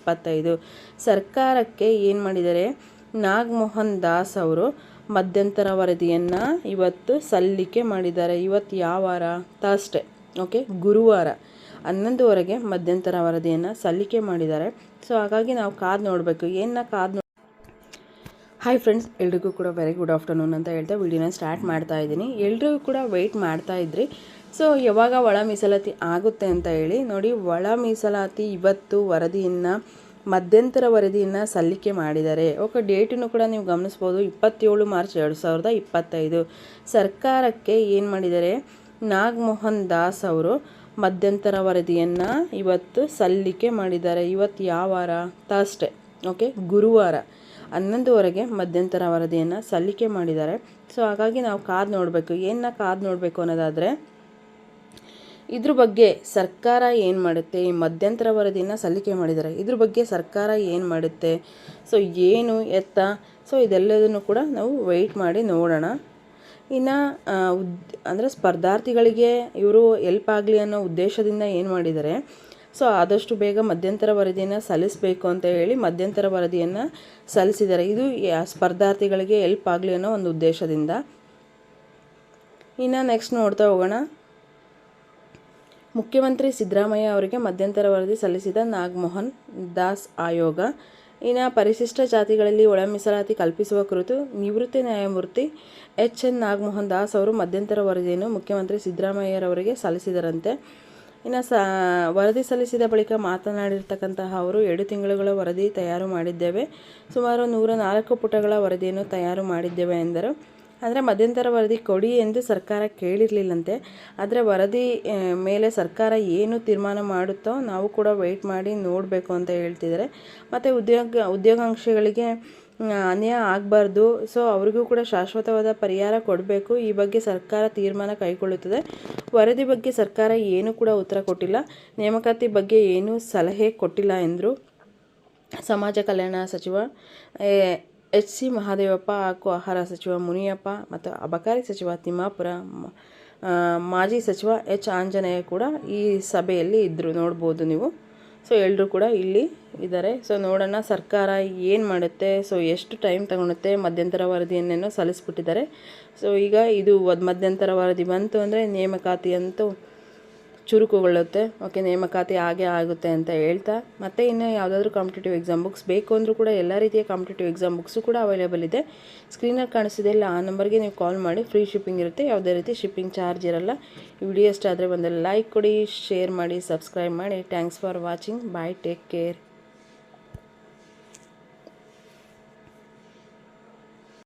ಇಪ್ಪತ್ತೈದು. ಸರ್ಕಾರಕ್ಕೆ ಏನು ಮಾಡಿದ್ದಾರೆ ನಾಗಮೋಹನ್ ದಾಸ್ ಅವರು ಮಧ್ಯಂತರ ವರದಿಯನ್ನು ಇವತ್ತು ಸಲ್ಲಿಕೆ ಮಾಡಿದ್ದಾರೆ. ಇವತ್ತು ಯಾವ ವಾರ? Thursday, okay? ಗುರುವಾರ ಹನ್ನೊಂದುವರೆಗೆ ಮಧ್ಯಂತರ ವರದಿಯನ್ನು ಸಲ್ಲಿಕೆ ಮಾಡಿದ್ದಾರೆ. ಸೊ, ಹಾಗಾಗಿ ನಾವು ಕಾದು ನೋಡಬೇಕು. ಏನನ್ನ ಕಾದು ನೋ ಹಾಯ್ ಫ್ರೆಂಡ್ಸ್ ಎಲ್ರಿಗೂ ಕೂಡ ವೆರಿ ಗುಡ್ ಆಫ್ಟರ್ನೂನ್ ಅಂತ ಹೇಳ್ತಾ ವಿಡಿಯೋನ ಸ್ಟಾರ್ಟ್ ಮಾಡ್ತಾ ಇದ್ದೀನಿ. ಎಲ್ರಿಗೂ ಕೂಡ ವೆಯ್ಟ್ ಮಾಡ್ತಾ ಇದ್ರಿ. ಸೊ ಯಾವಾಗ ಒಳ ಮೀಸಲಾತಿ ಆಗುತ್ತೆ ಅಂತ ಹೇಳಿ ನೋಡಿ, ಒಳ ಮೀಸಲಾತಿ ಇವತ್ತು ವರದಿಯನ್ನು, ಮಧ್ಯಂತರ ವರದಿಯನ್ನು ಸಲ್ಲಿಕೆ ಮಾಡಿದ್ದಾರೆ. ಓಕೆ, ಡೇಟನ್ನು ಕೂಡ ನೀವು ಗಮನಿಸ್ಬೋದು. ಇಪ್ಪತ್ತೇಳು ಮಾರ್ಚ್ ಎರಡು ಸಾವಿರದ ಇಪ್ಪತ್ತೈದು. ಸರ್ಕಾರಕ್ಕೆ ಏನು ಮಾಡಿದ್ದಾರೆ? ನಾಗಮೋಹನ್ ದಾಸ್ ಅವರು ಮಧ್ಯಂತರ ವರದಿಯನ್ನು ಇವತ್ತು ಸಲ್ಲಿಕೆ ಮಾಡಿದ್ದಾರೆ. ಇವತ್ತು ಯಾವ ವಾರ? ಥರ್ಸ್ಡೇ. ಓಕೆ, ಗುರುವಾರ ಹನ್ನೊಂದುವರೆಗೆ ಮಧ್ಯಂತರ ವರದಿಯನ್ನು ಸಲ್ಲಿಕೆ ಮಾಡಿದ್ದಾರೆ. ಸೊ ಹಾಗಾಗಿ ನಾವು ಕಾದು ನೋಡಬೇಕು. ಏನನ್ನ ಕಾದು ನೋಡಬೇಕು ಅನ್ನೋದಾದರೆ ಇದ್ರ ಬಗ್ಗೆ ಸರ್ಕಾರ ಏನು ಮಾಡುತ್ತೆ? ಈ ಮಧ್ಯಂತರ ವರದಿನ ಸಲ್ಲಿಕೆ ಮಾಡಿದ್ದಾರೆ ಇದ್ರ ಬಗ್ಗೆ ಸರ್ಕಾರ ಏನು ಮಾಡುತ್ತೆ? ಸೊ ಏನು ಎತ್ತ? ಸೊ ಇದೆಲ್ಲದನ್ನು ಕೂಡ ನಾವು ವೆಯ್ಟ್ ಮಾಡಿ ನೋಡೋಣ. ಇನ್ನು ಉದ್, ಅಂದರೆ ಸ್ಪರ್ಧಾರ್ಥಿಗಳಿಗೆ ಇವರು ಎಲ್ಪ್ ಆಗಲಿ ಅನ್ನೋ ಉದ್ದೇಶದಿಂದ ಏನು ಮಾಡಿದ್ದಾರೆ ಸೊ ಆದಷ್ಟು ಬೇಗ ಮಧ್ಯಂತರ ವರದಿಯನ್ನು ಸಲ್ಲಿಸಬೇಕು ಅಂತ ಹೇಳಿ ಮಧ್ಯಂತರ ವರದಿಯನ್ನು ಸಲ್ಲಿಸಿದ್ದಾರೆ ಇದು ಸ್ಪರ್ಧಾರ್ಥಿಗಳಿಗೆ ಎಲ್ಪ್ ಆಗಲಿ ಅನ್ನೋ ಒಂದು ಉದ್ದೇಶದಿಂದ. ಇನ್ನು ನೆಕ್ಸ್ಟ್ ನೋಡ್ತಾ ಹೋಗೋಣ. ಮುಖ್ಯಮಂತ್ರಿ ಸಿದ್ದರಾಮಯ್ಯ ಅವರಿಗೆ ಮಧ್ಯಂತರ ವರದಿ ಸಲ್ಲಿಸಿದ ನಾಗಮೋಹನ್ ದಾಸ್ ಆಯೋಗ. ಇನ್ನು ಪರಿಶಿಷ್ಟ ಜಾತಿಗಳಲ್ಲಿ ಒಳ ಮೀಸಲಾತಿ ಕಲ್ಪಿಸುವ ಕುರಿತು ನಿವೃತ್ತಿ ನ್ಯಾಯಮೂರ್ತಿ ಎಚ್. ಎನ್. ನಾಗಮೋಹನ್ ದಾಸ್ ಅವರು ಮಧ್ಯಂತರ ವರದಿಯನ್ನು ಮುಖ್ಯಮಂತ್ರಿ ಸಿದ್ದರಾಮಯ್ಯರವರಿಗೆ ಸಲ್ಲಿಸಿದರಂತೆ. ಇನ್ನು ಸ, ವರದಿ ಸಲ್ಲಿಸಿದ ಬಳಿಕ ಮಾತನಾಡಿರ್ತಕ್ಕಂತಹ ಅವರು, ಎರಡು ತಿಂಗಳುಗಳ ವರದಿ ತಯಾರು ಮಾಡಿದ್ದೇವೆ. ಸುಮಾರು ನೂರ ನಾಲ್ಕು ಪುಟಗಳ ವರದಿಯನ್ನು ತಯಾರು ಮಾಡಿದ್ದೇವೆ ಎಂದರು. ಅಂದರೆ ಮಧ್ಯಂತರ ವರದಿ ಕೊಡಿ ಎಂದು ಸರ್ಕಾರ ಕೇಳಿರಲಿಲ್ಲಂತೆ. ಆದರೆ ವರದಿ ಮೇಲೆ ಸರ್ಕಾರ ಏನು ತೀರ್ಮಾನ ಮಾಡುತ್ತೋ ನಾವು ಕೂಡ ವೆಯ್ಟ್ ಮಾಡಿ ನೋಡಬೇಕು ಅಂತ ಹೇಳ್ತಿದ್ದಾರೆ. ಮತ್ತು ಉದ್ಯೋಗ ಉದ್ಯೋಗಾಂಕ್ಷಿಗಳಿಗೆ ಅನ್ಯಾಯ ಆಗಬಾರ್ದು. ಸೊ ಅವ್ರಿಗೂ ಕೂಡ ಶಾಶ್ವತವಾದ ಪರಿಹಾರ ಕೊಡಬೇಕು. ಈ ಬಗ್ಗೆ ಸರ್ಕಾರ ತೀರ್ಮಾನ ಕೈಗೊಳ್ಳುತ್ತದೆ. ವರದಿ ಬಗ್ಗೆ ಸರ್ಕಾರ ಏನೂ ಕೂಡ ಉತ್ತರ ಕೊಟ್ಟಿಲ್ಲ. ನೇಮಕಾತಿ ಬಗ್ಗೆ ಏನೂ ಸಲಹೆ ಕೊಟ್ಟಿಲ್ಲ ಎಂದರು. ಸಮಾಜ ಕಲ್ಯಾಣ ಸಚಿವ ಎಚ್ ಸಿ ಮಹಾದೇವಪ್ಪ ಹಾಗೂ ಆಹಾರ ಸಚಿವ ಮುನಿಯಪ್ಪ ಮತ್ತು ಅಬಕಾರಿ ಸಚಿವ ತಿಮ್ಮಾಪುರ ಮಾಜಿ ಸಚಿವ ಎಚ್ ಆಂಜನೇಯ ಕೂಡ ಈ ಸಭೆಯಲ್ಲಿ ಇದ್ದರು ನೋಡ್ಬೋದು ನೀವು. ಸೊ ಎಲ್ಲರೂ ಕೂಡ ಇಲ್ಲಿ ಇದ್ದಾರೆ. ಸೊ ನೋಡೋಣ ಸರ್ಕಾರ ಏನು ಮಾಡುತ್ತೆ. ಸೊ ಎಷ್ಟು ಟೈಮ್ ತಗೊಳುತ್ತೆ, ಮಧ್ಯಂತರ ವರದಿಯನ್ನೇನೋ ಸಲ್ಲಿಸ್ಬಿಟ್ಟಿದ್ದಾರೆ. ಸೊ ಈಗ ಇದು ಮಧ್ಯಂತರ ವರದಿ ಬಂತು ಅಂದರೆ ನೇಮಕಾತಿ ಅಂತೂ ಚುರುಕುಗೊಳ್ಳುತ್ತೆ. ಓಕೆ, ನೇಮಕಾತಿ ಹಾಗೆ ಆಗುತ್ತೆ ಅಂತ ಹೇಳ್ತಾ. ಮತ್ತೆ ಇನ್ನು ಯಾವುದಾದ್ರೂ ಕಾಂಪಿಟೇಟಿವ್ ಎಕ್ಸಾಮ್ ಬುಕ್ಸ್ ಬೇಕು ಅಂದರೂ ಕೂಡ ಎಲ್ಲ ರೀತಿಯ ಕಾಂಪಿಟೇಟಿವ್ ಎಕ್ಸಾಮ್ ಬುಕ್ಸು ಕೂಡ ಅವೈಲೇಬಲ್ ಇದೆ. ಸ್ಕ್ರೀನಲ್ಲಿ ಕಾಣಿಸಿದೆ ಇಲ್ಲ ಆ ನಂಬರ್ಗೆ ನೀವು ಕಾಲ್ ಮಾಡಿ. ಫ್ರೀ ಶಿಪ್ಪಿಂಗ್ ಇರುತ್ತೆ. ಯಾವುದೇ ರೀತಿ ಶಿಪ್ಪಿಂಗ್ ಚಾರ್ಜ್ ಇರಲ್ಲ. ವಿಡಿಯೋ ಇಷ್ಟ ಆದರೆ ಒಂದು ಲೈಕ್ ಕೊಡಿ ಶೇರ್ ಮಾಡಿ ಸಬ್ಸ್ಕ್ರೈಬ್ ಮಾಡಿ. Thanks for watching bye take care